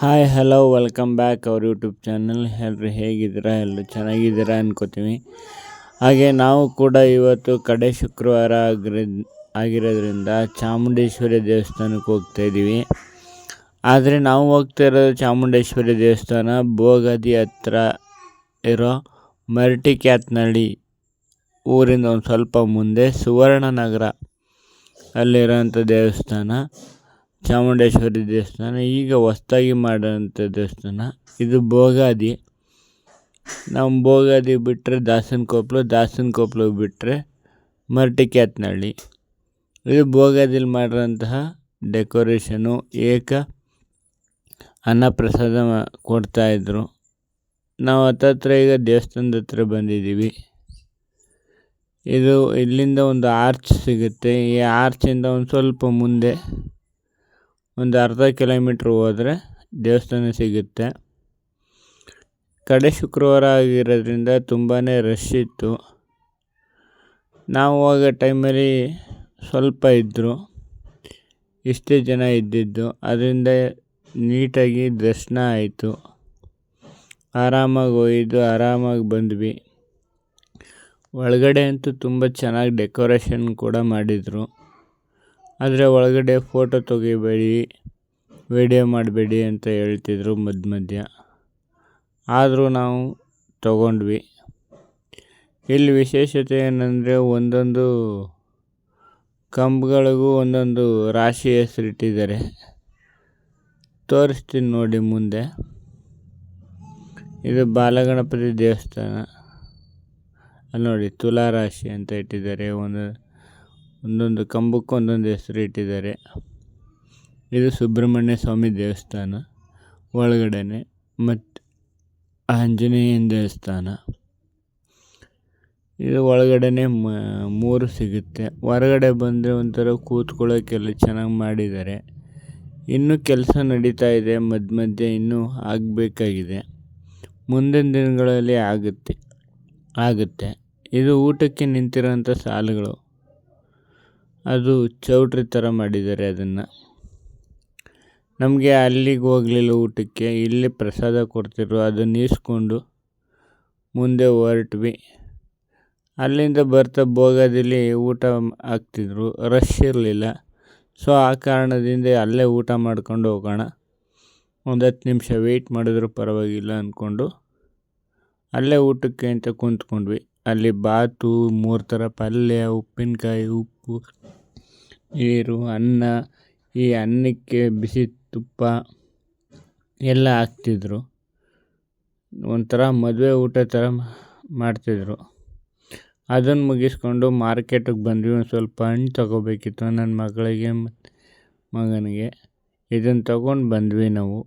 Hi hello welcome back ಅವ್ರ YouTube channel ಎಲ್ಲರೂ ಹೇಗಿದ್ದೀರಾ? ಎಲ್ಲರೂ ಚೆನ್ನಾಗಿದ್ದೀರಾ ಅನ್ಕೋತೀವಿ. ಹಾಗೆ ನಾವು ಕೂಡ ಇವತ್ತು ಕಡೆ ಶುಕ್ರವಾರ ಆಗಿರ, ಆಗಿರೋದ್ರಿಂದ ಚಾಮುಂಡೇಶ್ವರಿ ದೇವಸ್ಥಾನಕ್ಕೆ ಹೋಗ್ತಾ ಇದ್ದೀವಿ. ಆದರೆ ನಾವು ಹೋಗ್ತಾ ಇರೋದು ಚಾಮುಂಡೇಶ್ವರಿ ದೇವಸ್ಥಾನ. ಬೋಗದಿ ಹತ್ರ ಇರೋ ಮರಟಿ ಕ್ಯಾತ್ನಳ್ಳಿ ಊರಿಂದ ಒಂದು ಸ್ವಲ್ಪ ಮುಂದೆ ಸುವರ್ಣನಗರ ಅಲ್ಲಿರೋಂಥ ದೇವಸ್ಥಾನ. ಚಾಮುಂಡೇಶ್ವರಿ ದೇವಸ್ಥಾನ, ಈಗ ಹೊಸ್ದಾಗಿ ಮಾಡೋಂಥ ದೇವಸ್ಥಾನ, ಇದು ಭೋಗಾದಿ. ನಮ್ಮ ಭೋಗಾದಿ ಬಿಟ್ಟರೆ ದಾಸನ ಕೊಪ್ಪಲು ದಾಸನ ಕೊಪ್ಪಲು ಬಿಟ್ಟರೆ ಮರಟಿ ಕ್ಯಾತ್ನಳ್ಳಿ ಇದು ಬೋಗಾದಿಲಿ ಮಾಡಿರೋಂತಹ ಡೆಕೋರೇಷನು, ಏಕ ಅನ್ನಪ್ರಸಾದ ಕೊಡ್ತಾಯಿದ್ರು ನಾವು ಹತ್ತತ್ರ ಈಗ ದೇವಸ್ಥಾನದ ಹತ್ರ ಬಂದಿದ್ದೀವಿ. ಇದು ಇಲ್ಲಿಂದ ಒಂದು ಆರ್ಚ್ ಸಿಗುತ್ತೆ. ಈ ಆರ್ಚಿಂದ ಒಂದು ಸ್ವಲ್ಪ ಮುಂದೆ ಒಂದು ಅರ್ಧ ಕಿಲೋಮೀಟ್ರ್ ಹೋದರೆ ದೇವಸ್ಥಾನ ಸಿಗುತ್ತೆ. ಕಡೆ ಶುಕ್ರವಾರ ಆಗಿರೋದ್ರಿಂದ ತುಂಬಾ ರಶ್ ಇತ್ತು. ನಾವು ಹೋಗೋ ಟೈಮಲ್ಲಿ ಸ್ವಲ್ಪ ಇದ್ದರು ಇಷ್ಟೇ ಜನ ಇದ್ದಿದ್ದು. ಅದರಿಂದ ನೀಟಾಗಿ ದರ್ಶನ ಆಯಿತು. ಆರಾಮಾಗಿ ಹೋಗಿದ್ದು ಆರಾಮಾಗಿ ಬಂದ್ವಿ. ಒಳಗಡೆ ಅಂತೂ ತುಂಬ ಚೆನ್ನಾಗಿ ಡೆಕೋರೇಷನ್ ಕೂಡ ಮಾಡಿದರು. ಆದರೆ ಒಳಗಡೆ ಫೋಟೋ ತೆಗಿಬೇಡಿ ವೀಡಿಯೋ ಮಾಡಬೇಡಿ ಅಂತ ಹೇಳ್ತಿದ್ರು ಮಧ್ಯ ಮಧ್ಯ. ಆದರೂ ನಾವು ತಗೊಂಡ್ವಿ. ಇಲ್ಲಿ ವಿಶೇಷತೆ ಏನಂದರೆ ಒಂದೊಂದು ಕಂಬಗಳಿಗೂ ಒಂದೊಂದು ರಾಶಿ ಹೆಸರಿಟ್ಟಿದ್ದಾರೆ. ತೋರಿಸ್ತೀನಿ ನೋಡಿ ಮುಂದೆ. ಇದು ಬಾಲಗಣಪತಿ ದೇವಸ್ಥಾನ. ಅಲ್ಲಿ ನೋಡಿ ತುಲಾ ರಾಶಿ ಅಂತ ಇಟ್ಟಿದ್ದಾರೆ. ಒಂದು ಒಂದೊಂದು ಕಂಬಕ್ಕೂ ಒಂದೊಂದು ಹೆಸರು ಇಟ್ಟಿದ್ದಾರೆ. ಇದು ಸುಬ್ರಹ್ಮಣ್ಯ ಸ್ವಾಮಿ ದೇವಸ್ಥಾನ, ಒಳಗಡೆನೆ ಮತ್ತು ಆಂಜನೇಯನ ದೇವಸ್ಥಾನ. ಇದು ಒಳಗಡೆನೆ ಮೂರು ಸಿಗುತ್ತೆ. ಹೊರಗಡೆ ಬಂದರೆ ಒಂಥರ ಕೂತ್ಕೊಳ್ಳೋಕ್ಕೆಲ್ಲ ಚೆನ್ನಾಗಿ ಮಾಡಿದ್ದಾರೆ. ಇನ್ನೂ ಕೆಲಸ ನಡೀತಾ ಇದೆ ಮಧ್ಯ ಮಧ್ಯೆ ಇನ್ನೂ ಆಗಬೇಕಾಗಿದೆ. ಮುಂದಿನ ದಿನಗಳಲ್ಲಿ ಆಗುತ್ತೆ ಆಗುತ್ತೆ. ಇದು ಊಟಕ್ಕೆ ನಿಂತಿರೋಂಥ ಸಾಲುಗಳು. ಅದು ಚೌಟ್ರಿ ಥರ ಮಾಡಿದ್ದಾರೆ ಅದನ್ನು. ನಮಗೆ ಅಲ್ಲಿಗೆ ಹೋಗಲಿಲ್ಲ ಊಟಕ್ಕೆ. ಇಲ್ಲಿ ಪ್ರಸಾದ ಕೊಡ್ತಿದ್ರು ಅದನ್ನು ಈಸ್ಕೊಂಡು ಮುಂದೆ ಹೊರಟ್ವಿ. ಅಲ್ಲಿಂದ ಬರ್ತಾ ಭೋಗದಲ್ಲಿ ಊಟ ಹಾಕ್ತಿದ್ರು ರಶ್ ಇರಲಿಲ್ಲ. ಸೊ ಆ ಕಾರಣದಿಂದ ಅಲ್ಲೇ ಊಟ ಮಾಡ್ಕೊಂಡು ಹೋಗೋಣ. ಒಂದು ಹತ್ತು ನಿಮಿಷ ವೆಯ್ಟ್ ಮಾಡಿದ್ರು ಪರವಾಗಿಲ್ಲ ಅಂದ್ಕೊಂಡು ಅಲ್ಲೇ ಊಟಕ್ಕೆ ಅಂತ ಕುಂತ್ಕೊಂಡ್ವಿ. ಅಲ್ಲಿ ಬಾತು, ಮೂರು ಥರ ಪಲ್ಯ, ಉಪ್ಪಿನಕಾಯಿ, ಉಪ್ಪು. ನೀರು ಅನ್ನ, ಈ ಅನ್ನಕ್ಕೆ ಬಿಸಿ ತುಪ್ಪ ಎಲ್ಲ ಹಾಕ್ತಿದ್ರು. ಒಂಥರ ಮದುವೆ ಊಟ ಥರ ಮಾಡ್ತಿದ್ರು. ಅದನ್ನು ಮುಗಿಸ್ಕೊಂಡು ಮಾರ್ಕೆಟಿಗೆ ಬಂದ್ವಿ. ಒಂದು ಸ್ವಲ್ಪ ಹಣ್ಣು ತಗೋಬೇಕಿತ್ತು. ನನ್ನ ಮಗಳಿಗೆ ಮಗನಿಗೆ. ಇದನ್ನು ತಗೊಂಡು ಬಂದ್ವಿ ನಾವು.